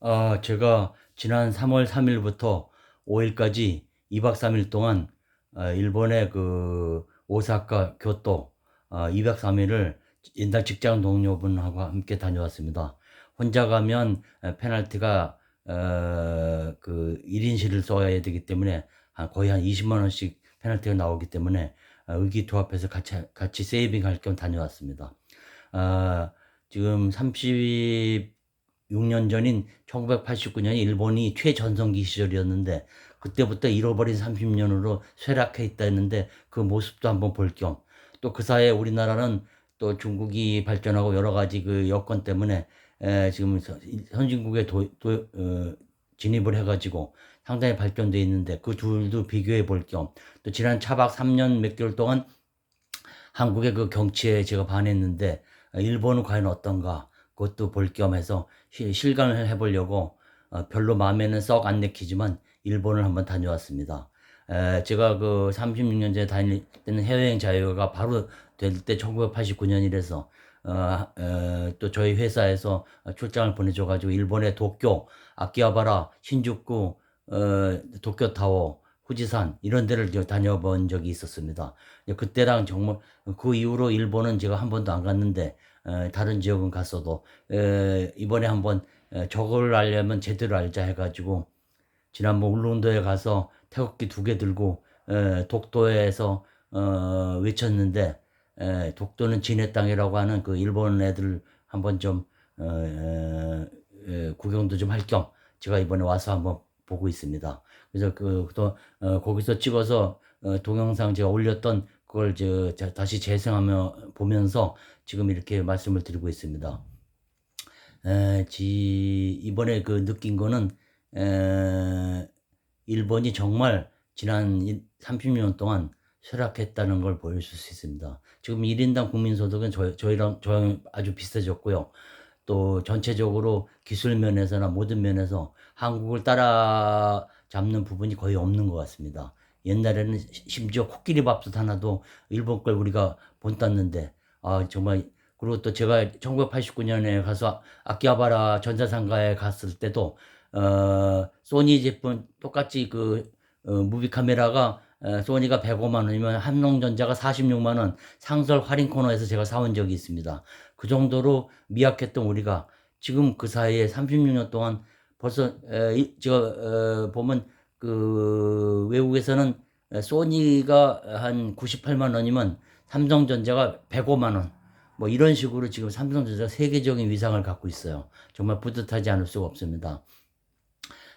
아, 제가 지난 3월 3일부터 5일까지 2박 3일 동안 아, 일본의 그 오사카, 교토 아, 2박 3일을 옛날 직장 동료분하고 함께 다녀왔습니다. 혼자 가면 아, 페널티가 어, 그 1인실을 써야 되기 때문에 한 거의 한 20만 원씩 페널티가 나오기 때문에 아, 의기투합해서 같이 같이 세이빙 할 겸 다녀왔습니다. 아, 지금 36년 전인 1989년이 일본이 최전성기 시절이었는데 그때부터 잃어버린 30년으로 쇠락해 있다 했는데 그 모습도 한번 볼 겸. 또 그 사이에 우리나라는 또 중국이 발전하고 여러 가지 그 여건 때문에 에, 지금 서- 선진국에 도, 도- 어, 진입을 해가지고 상당히 발전돼 있는데 그 둘도 비교해 볼 겸. 또 지난 차박 3년 몇 개월 동안 한국의 그 경치에 제가 반했는데 어, 일본은 과연 어떤가 그것도 볼 겸 해서 시- 실감을 해보려고 어, 별로 마음에는 썩 안 내키지만 일본을 한번 다녀왔습니다. 에, 제가 그 36년 전에 다닐 때는 해외여행 자유가 바로 될 때 1989년이라서 어, 어, 또 저희 회사에서 출장을 보내줘가지고 일본의 도쿄, 아키하바라, 신주쿠, 어, 도쿄타워, 후지산 이런 데를 저 다녀본 적이 있었습니다. 그때랑 정말 그 이후로 일본은 제가 한 번도 안 갔는데 에, 다른 지역은 갔어도 에, 이번에 한번 에, 저걸 알려면 제대로 알자 해가지고 지난번 울릉도에 가서 태극기 두 개 들고 에, 독도에서 어, 외쳤는데 에, 독도는 진해 땅이라고 하는 그 일본 애들 한번 좀 어, 구경도 좀 할 겸 제가 이번에 와서 한번 보고 있습니다. 그래서 그또 어, 거기서 찍어서 어, 동영상 제가 올렸던 그걸 저, 자- 다시 재생하며 보면서 지금 이렇게 말씀을 드리고 있습니다. 에, 지, 이번에 그 느낀 거는, 에, 일본이 정말 지난 30년 동안 쇠락했다는 걸 보여줄 수 있습니다. 지금 1인당 국민소득은 저, 저희랑, 저랑 아주 비슷해졌고요. 또 전체적으로 기술 면에서나 모든 면에서 한국을 따라잡는 부분이 거의 없는 것 같습니다. 옛날에는 시- 심지어 코끼리 밥솥 하나도 일본 걸 우리가 본땄는데, 아, 정말, 그리고 또 제가 1989년에 가서 아키하바라 전자상가에 갔을 때도, 어, 소니 제품 똑같이 그, 어, 무비 카메라가 어, 소니가 105만 원이면 한농전자가 46만 원 상설 할인 코너에서 제가 사온 적이 있습니다. 그 정도로 미약했던 우리가 지금 그 사이에 36년 동안 벌써 에, 이- 제가 어, 보면 그 외국에서는 에, 소니가 한 98만 원이면 삼성전자가 105만 원. 뭐 이런 식으로 지금 삼성전자가 세계적인 위상을 갖고 있어요. 정말 뿌듯하지 않을 수가 없습니다.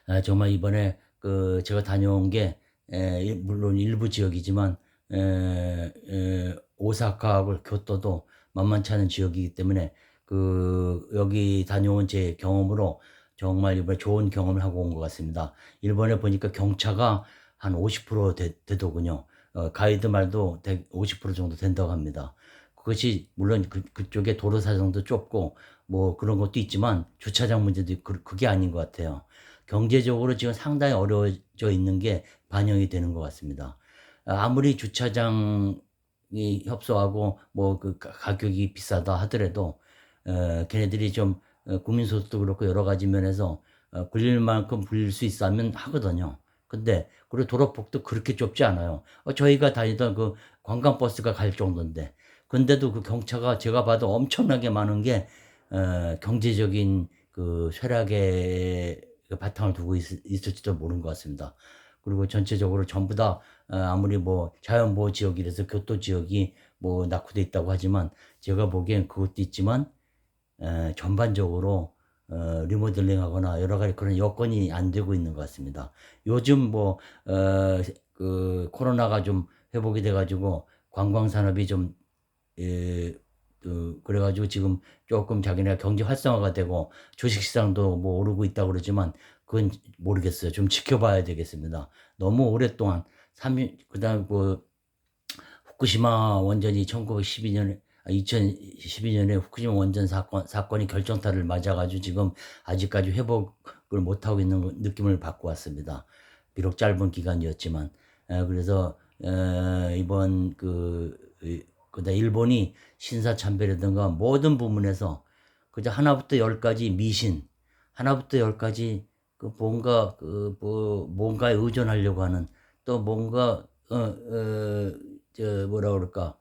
에, 정말 이번에 그 제가 다녀온 게 에, 일- 물론 일부 지역이지만 에, 에, 오사카하고 교토도 만만치 않은 지역이기 때문에 그 여기 다녀온 제 경험으로 정말 이번에 좋은 경험을 하고 온 것 같습니다. 일본에 보니까 경차가 한 50% 되, 되더군요. 어, 가이드 말도 50% 정도 된다고 합니다. 그것이 물론 그, 그쪽에 도로 사정도 좁고 뭐 그런 것도 있지만 주차장 문제도 그, 그게 아닌 것 같아요. 경제적으로 지금 상당히 어려워져 있는 게 반영이 되는 것 같습니다. 아, 아무리 주차장이 협소하고 뭐 그 가격이 비싸다 하더라도 어, 걔네들이 좀 어, 국민소득도 그렇고 여러 가지 면에서 어, 굴릴 만큼 굴릴 수 있으면 하거든요. 근데 그리고 도로폭도 그렇게 좁지 않아요. 어, 저희가 다니던 그 관광버스가 갈 정도인데 근데도 그 경차가 제가 봐도 엄청나게 많은 게 어, 경제적인 그 쇠락의 그 바탕을 두고 있, 있을지도 모르는 것 같습니다. 그리고 전체적으로 전부 다 어, 아무리 뭐 자연보호 지역이라서 교토 지역이 뭐 낙후돼 있다고 하지만 제가 보기엔 그것도 있지만 에, 전반적으로 어, 리모델링하거나 여러 가지 그런 여건이 안 되고 있는 것 같습니다. 요즘 뭐, 어, 그, 코로나가 좀 회복이 돼가지고 관광 산업이 좀, 에, 그, 그래가지고 지금 조금 자기네 경제 활성화가 되고 주식시장도 뭐 오르고 있다고 그러지만 그건 모르겠어요. 좀 지켜봐야 되겠습니다. 너무 오랫동안 3, 그 다음 그, 후쿠시마 원전이 1912년에 2012년에 후쿠시마 원전 사건, 사건이 결정타를 맞아가지고 지금 아직까지 회복을 못하고 있는 느낌을 받고 왔습니다. 비록 짧은 기간이었지만. 에, 그래서, 에, 이번 그, 이- 그다 일본이 신사참배라든가 모든 부분에서 그저 하나부터 열까지 미신, 하나부터 열까지 그 뭔가 그 뭐 뭔가에 의존하려고 하는 또 뭔가 어 어 저 뭐라 그럴까 에,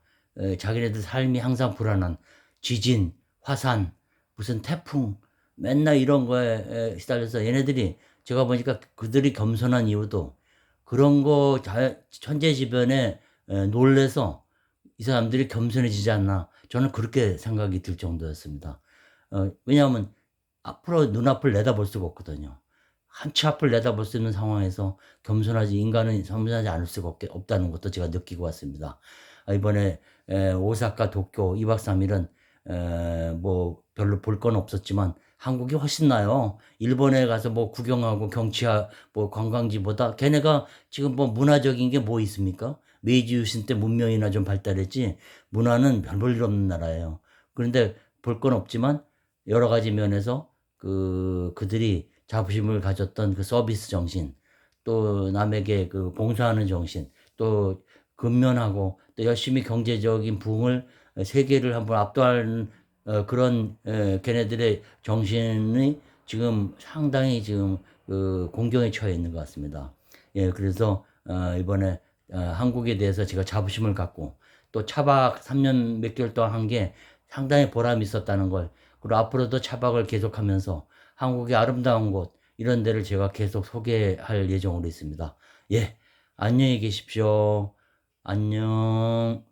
자기네들 삶이 항상 불안한 지진, 화산, 무슨 태풍 맨날 이런 거에 에, 시달려서 얘네들이 제가 보니까 그들이 겸손한 이유도 그런 거 자, 천재지변에 에, 놀래서 이 사람들이 겸손해지지 않나 저는 그렇게 생각이 들 정도였습니다. 어, 왜냐하면 앞으로 눈앞을 내다볼 수가 없거든요. 한치 앞을 내다볼 수 있는 상황에서 겸손하지 인간은 겸손하지 않을 수가 없, 없다는 것도 제가 느끼고 왔습니다. 아, 이번에 에, 오사카, 도쿄 2박 3일은 에, 뭐 별로 볼 건 없었지만 한국이 훨씬 나요. 일본에 가서 뭐 구경하고 경치하 뭐 관광지보다 걔네가 지금 뭐 문화적인 게 뭐 있습니까? 메이지 유신 때 문명이나 좀 발달했지 문화는 별 볼 일 없는 나라예요. 그런데 볼 건 없지만 여러 가지 면에서 그 그들이 자부심을 가졌던 그 서비스 정신 또 남에게 그 봉사하는 정신 또 근면하고 또 열심히 경제적인 부흥을 세계를 한번 압도하는 어, 그런 에, 걔네들의 정신이 지금 상당히 지금 그 공경에 처해 있는 것 같습니다. 예, 그래서 어, 이번에 어, 한국에 대해서 제가 자부심을 갖고 또 차박 3년 몇 개월 동안 한 게 상당히 보람이 있었다는 걸 그리고 앞으로도 차박을 계속하면서 한국의 아름다운 곳 이런 데를 제가 계속 소개할 예정으로 있습니다. 예, 안녕히 계십시오. 안녕.